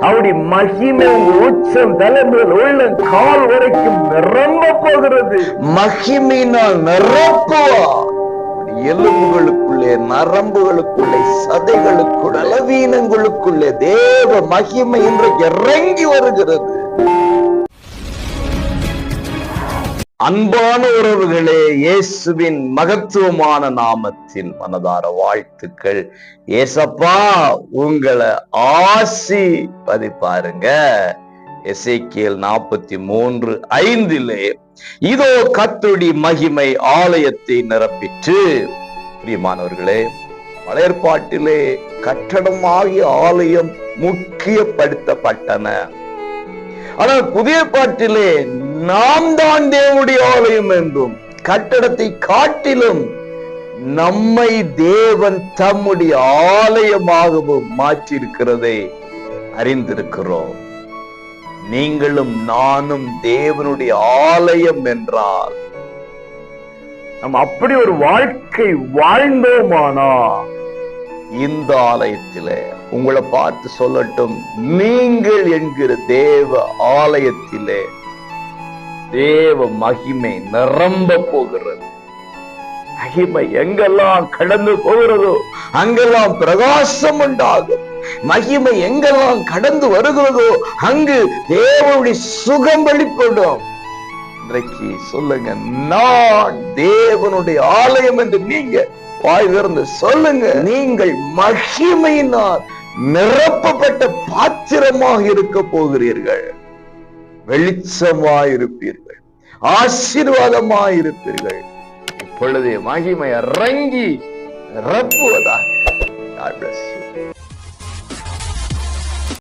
அவருடைய மகிமை உச்சம் தலைமுதல் உள்ள கால் வரைக்கும் நிரம்ப போகிறது. மகிமையினால் நிரப்புவா. எலும்புகளுக்குள்ளே நரம்புகளுக்குள்ளே சதைகளுக்குள்ளே அளவீனங்களுக்குள்ளே தேவ மகிமை இன்றைக்கு இறங்கி வருகிறது. அன்பான உறவுகளே இயேசுவின் மகத்துவமான நாமத்தின் மனதார வாழ்த்துக்கள். ஏசப்பா உங்களை ஆசி பதிப்பாருங்க எசைக்கியல் நாற்பத்தி மூன்று ஐந்திலே இதோ கத்துடி மகிமை ஆலயத்தை நிரப்பிற்று. பிரியமானவர்களே வளையற்பாட்டிலே கட்டடமாகிய ஆலயம் முக்கியப்படுத்தப்பட்டன. ஆனால் புதிய பாட்டிலே நாம் தான் தேவனுடைய ஆலயம் என்றும் கட்டடத்தை காட்டிலும் நம்மை தேவன் தம்முடைய ஆலயமாகவும் மாற்றியிருக்கிறதை அறிந்திருக்கிறோம். நீங்களும் நானும் தேவனுடைய ஆலயம் என்றால் நம்ம அப்படி ஒரு வாழ்க்கை வாழ்ந்தோமானா? இந்த ஆலயத்திலே உங்களை பார்த்து சொல்லட்டும் நீங்கள் என்கிற தேவ ஆலயத்திலே தேவ மகிமை நிரம்ப போகிறது. மகிமை எங்கெல்லாம் கடந்து போகிறதோ அங்கெல்லாம் பிரகாசம் உண்டாகும். மகிமை எங்கெல்லாம் கடந்து வருகிறதோ அங்கு தேவனுடைய சுகம் வெளிப்படும். இன்றைக்கு சொல்லுங்க நான் தேவனுடைய ஆலயம் என்று நீங்க வாய் திறந்து சொல்லுங்க. நீங்கள் மகிமையினால் நிரப்பப்பட்ட பாத்திரமாக இருக்க போகிறீர்கள். வெளிச்சமாய் இருப்பீர்கள் ஆசீர்வாதமாய் இருப்பீர்கள் இப்பொழுதே மகிமை இறங்கி நிரப்புவதாக.